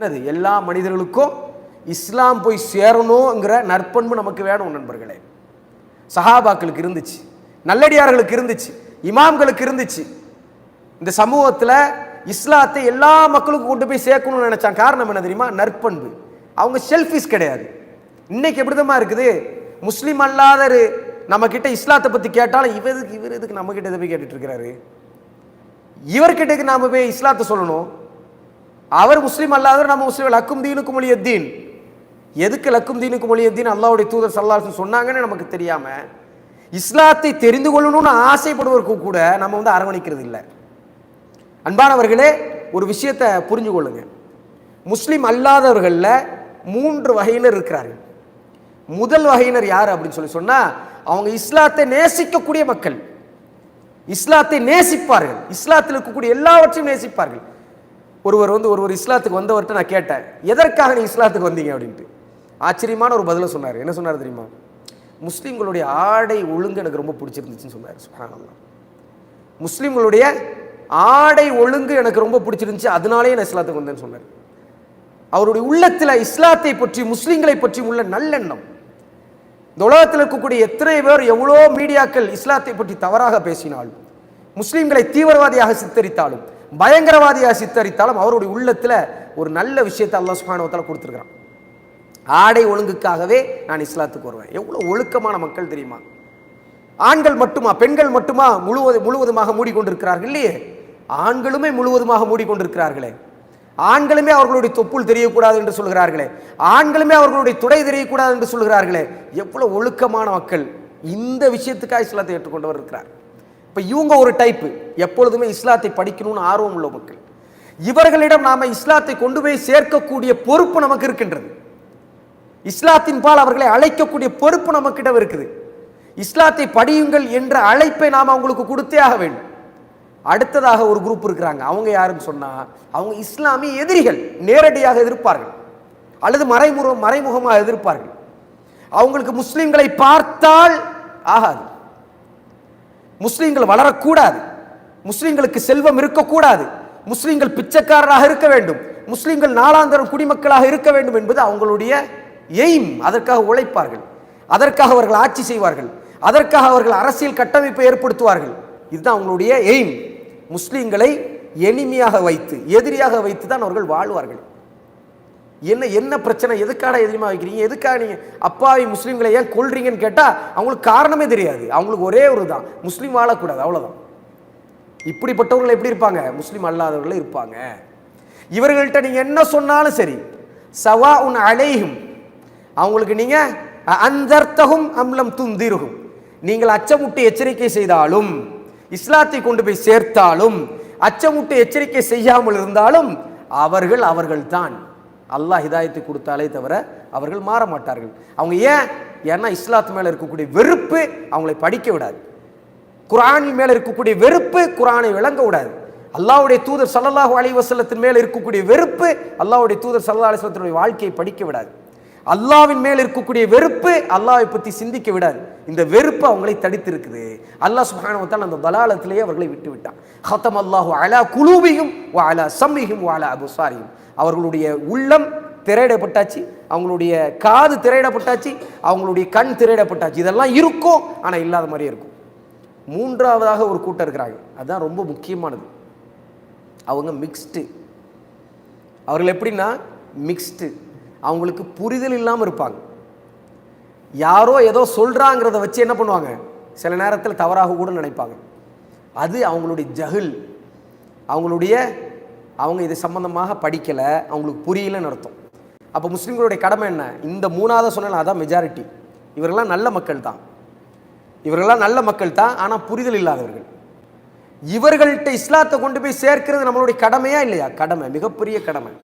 என்னது? எல்லா மனிதர்களுக்கும் இஸ்லாம் போய் சேரணுங்கிற நற்பண்பு நமக்கு வேணும் நண்பர்களே. சஹாபாக்களுக்கு இருந்துச்சு. நல்லடியார்களுக்கு இருந்துச்சு. இமாம்களுக்கு இருந்துச்சு. இந்த சமூகத்தில் இஸ்லாத்தை எல்லா மக்களுக்கும் கொண்டு போய் சேர்க்கணும்னு நினைச்சான் காரணம் என்ன தெரியுமா? நற்பண்பு. அவங்க செல்ஃபிஸ் கிடையாது. இன்னைக்கு எப்படிதமா இருக்குது? முஸ்லீம் அல்லாதரு நம்ம கிட்ட இஸ்லாத்தை பத்தி கேட்டாலும் இவருக்கு இவர் எதுக்கு நம்ம கிட்ட இதை போய் கேட்டுட்டு இருக்கிறாரு? இவர்கிட்டக்கு நாம போய் இஸ்லாத்தை சொல்லணும். அவர் முஸ்லீம் அல்லாதவர் நம்ம முஸ்லீம் லக்கும் தீனுக்கு மொழியத்தீன் எதுக்கு லக்கும் தீனுக்கு மொழியத்தீன் அல்லாவுடைய தூதர் சல்லாஹ் சொன்னாங்கன்னு நமக்கு தெரியாம இஸ்லாத்தை தெரிந்து கொள்ளணும்னு ஆசைப்படுவதற்கு கூட நம்ம வந்து அரவணைக்கிறது இல்லை. அன்பானவர்களே ஒரு விஷயத்தை புரிஞ்சு கொள்ளுங்க. முஸ்லீம் அல்லாதவர்களில் மூன்று வகையினர் இருக்கிறார்கள். முதல் வகையினர் யார் அப்படின்னு சொல்லி சொன்னால் அவங்க இஸ்லாத்தை நேசிக்கக்கூடிய மக்கள். இஸ்லாத்தை நேசிப்பார்கள். இஸ்லாத்தில் இருக்கக்கூடிய எல்லாவற்றையும் நேசிப்பார்கள். ஒருவர் வந்து ஒருவர் இஸ்லாத்துக்கு வந்தவர்கிட்ட நான் கேட்டேன் எதற்காக நீ இஸ்லாத்துக்கு வந்தீங்க? அப்படின்ட்டு. ஆச்சரியமான ஒரு பதிலை சொன்னார். என்ன சொன்னார் தெரியுமா? முஸ்லீம்களுடைய ஆடை ஒழுங்கு எனக்கு ரொம்ப பிடிச்சிருந்துச்சுன்னு சொன்னார். முஸ்லீம்களுடைய ஆடை ஒழுங்கு எனக்கு ரொம்ப பிடிச்சிருந்துச்சு. அதனாலே நான் இஸ்லாத்துக்கு வந்தேன்னு சொன்னார். அவருடைய உள்ளத்தில் இஸ்லாத்தை பற்றி முஸ்லீம்களை பற்றி உள்ள நல்லெண்ணம். இந்த உலகத்தில் இருக்கக்கூடிய எத்தனை பேர் எவ்வளோ மீடியாக்கள் இஸ்லாத்தை பற்றி தவறாக பேசினாலும் முஸ்லீம்களை தீவிரவாதியாக சித்தரித்தாலும் பயங்கரவாதியாக சித்தரித்தாலும் அவருடைய உள்ளத்தில் ஒரு நல்ல விஷயத்தை அல்லா சுபானவத்தால் கொடுத்துருக்குறான். ஆடை ஒழுங்குக்காகவே நான் இஸ்லாத்துக்கு வருவேன். எவ்வளோ ஒழுக்கமான மக்கள் தெரியுமா? ஆண்கள் மட்டுமா பெண்கள் மட்டுமா முழுவது முழுவதுமாக மூடிக்கொண்டிருக்கிறார்கள் இல்லையே? ஆண்களுமே முழுவதுமாக மூடிக்கொண்டிருக்கிறார்களே. ஆண்களுமே அவர்களுடைய தொப்புள் தெரியக்கூடாது என்று சொல்கிறார்களே. ஆண்களுமே அவர்களுடைய துடை தெரியக்கூடாது என்று சொல்கிறார்களே. எவ்வளோ ஒழுக்கமான மக்கள். இந்த விஷயத்துக்காக இஸ்லாத்தை ஏற்றுக்கொண்டவர் இருக்கிறார். இப்போ இவங்க ஒரு டைப்பு எப்பொழுதுமே இஸ்லாத்தை படிக்கணும்னு ஆர்வம் உள்ள மக்கள். இவர்களிடம் நாம இஸ்லாத்தை கொண்டு போய் சேர்க்கக்கூடிய பொறுப்பு நமக்கு இருக்கின்றது. இஸ்லாத்தின் பால் அவர்களை அழைக்கக்கூடிய பொறுப்பு நமக்கிடம் இருக்குது. இஸ்லாத்தை படியுங்கள் என்ற அழைப்பை நாம் அவங்களுக்கு கொடுத்தே ஆக வேண்டும். அடுத்ததாக ஒரு குரூப் இருக்கிறாங்க. அவங்க யாருன்னு சொன்னா அவங்க இஸ்லாமிய எதிரிகள். நேரடியாக எதிர்ப்பார்கள். அல்லது மறைமுக மறைமுகமாக எதிர்ப்பார்கள். அவங்களுக்கு முஸ்லிம்களை பார்த்தால் ஆகாது. முஸ்லீம்கள் வளரக்கூடாது. முஸ்லீம்களுக்கு செல்வம் இருக்கக்கூடாது. முஸ்லீம்கள் பிச்சைக்காரராக இருக்க வேண்டும். முஸ்லீம்கள் நாளாந்தரம் குடிமக்களாக இருக்க வேண்டும் என்பது அவங்களுடைய எய்ம். அதற்காக உழைப்பார்கள். அதற்காக அவர்கள் ஆட்சி செய்வார்கள். அதற்காக அவர்கள் அரசியல் கட்டமைப்பை ஏற்படுத்துவார்கள். இதுதான் அவங்களுடைய எய்ம். முஸ்லீம்களை எளிமையாக வைத்து எதிரியாக வைத்து தான் அவர்கள் வாழ்வார்கள். என்ன என்ன பிரச்சனை? எதுக்காக எதிரிமா வைக்கிறீங்க? எதுக்காக நீங்கள் அப்பாவி முஸ்லீம்களை ஏன் கொள்றீங்கன்னு கேட்டால் அவங்களுக்கு காரணமே தெரியாது. அவங்களுக்கு ஒரே ஒரு தான் முஸ்லீம் வாழக்கூடாது அவ்வளோதான் இப்படிப்பட்டவர்கள் எப்படி இருப்பாங்க? முஸ்லீம் அல்லாதவர்கள் இருப்பாங்க. இவர்கள்ட்ட நீங்கள் என்ன சொன்னாலும் சரி சவா உன் அலையும் அவங்களுக்கு நீங்கள் அந்தர்த்தகும் அம்லம் துந்திருகும் நீங்கள் அச்சமுட்டு எச்சரிக்கை செய்தாலும் இஸ்லாத்தை கொண்டு போய் சேர்த்தாலும் அச்சமுட்டு எச்சரிக்கை செய்யாமல் இருந்தாலும் அவர்கள் அவர்கள்தான். அல்லாஹ் ஹிதாயத்தை கொடுத்தாலே தவிர அவர்கள் மாற மாட்டார்கள். அவங்க ஏன்? ஏன்னா இஸ்லாத்து மேல இருக்கக்கூடிய வெறுப்பு அவங்களை படிக்க விடாது. குரானின் மேல இருக்கக்கூடிய வெறுப்பு குரானை விளங்க விடாது. அல்லாஹ்வுடைய தூதர் சல்லாஹூ அலிவசல்லத்தின் மேல இருக்கக்கூடிய வெறுப்பு அல்லாஹ்வுடைய தூதர் சல்லா அலைஹி வாழ்க்கையை படிக்க விடாது. அல்லாவின் மேல் இருக்கக்கூடிய வெறுப்பு அல்லாவை பற்றி சிந்திக்க விடாது. இந்த வெறுப்பு அவங்களை தடுத்து இருக்குது அல்லாஹ் சுஹானவத்தால் அந்த தலாலத்திலேயே அவர்களை விட்டு விட்டான் ஹத்தம் அல்லாஹூ அலா குலூபியும் அலா சம்மிஹிம் அலா அபுசாரியும் அவர்களுடைய உள்ளம் திரையிடப்பட்டாச்சு அவங்களுடைய காது திரையிடப்பட்டாச்சு அவங்களுடைய கண் திரையிடப்பட்டாச்சு. இதெல்லாம் இருக்கும் ஆனால் இல்லாத மாதிரியே இருக்கும். மூன்றாவதாக ஒரு கூட்டம் இருக்கிறாங்க. அதுதான் ரொம்ப முக்கியமானது. அவங்க மிக்ஸ்டு அவர்கள் எப்படின்னா மிக்ஸ்டு அவங்களுக்கு புரிதல் இல்லாமல் இருப்பாங்க. யாரோ ஏதோ சொல்கிறாங்கிறத வச்சு என்ன பண்ணுவாங்க? சில நேரத்தில் தவறாக கூட நினைப்பாங்க. அது அவங்களுடைய ஜஹில் அவங்களுடைய அவங்க இது சம்மந்தமாக படிக்கலை அவங்களுக்கு புரியலன்னு அர்த்தம். அப்போ முஸ்லீம்களுடைய கடமை என்ன? இந்த மூணாவது சொன்னால் அதான் மெஜாரிட்டி இவர்கள்லாம் நல்ல மக்கள் தான். இவர்கள்லாம் நல்ல மக்கள் தான் ஆனால் புரிதல் இல்லாதவர்கள். இவர்கள்ட்ட இஸ்லாத்தை கொண்டு போய் சேர்க்கிறது நம்மளுடைய கடமையா இல்லையா? கடமை மிகப்பெரிய கடமை.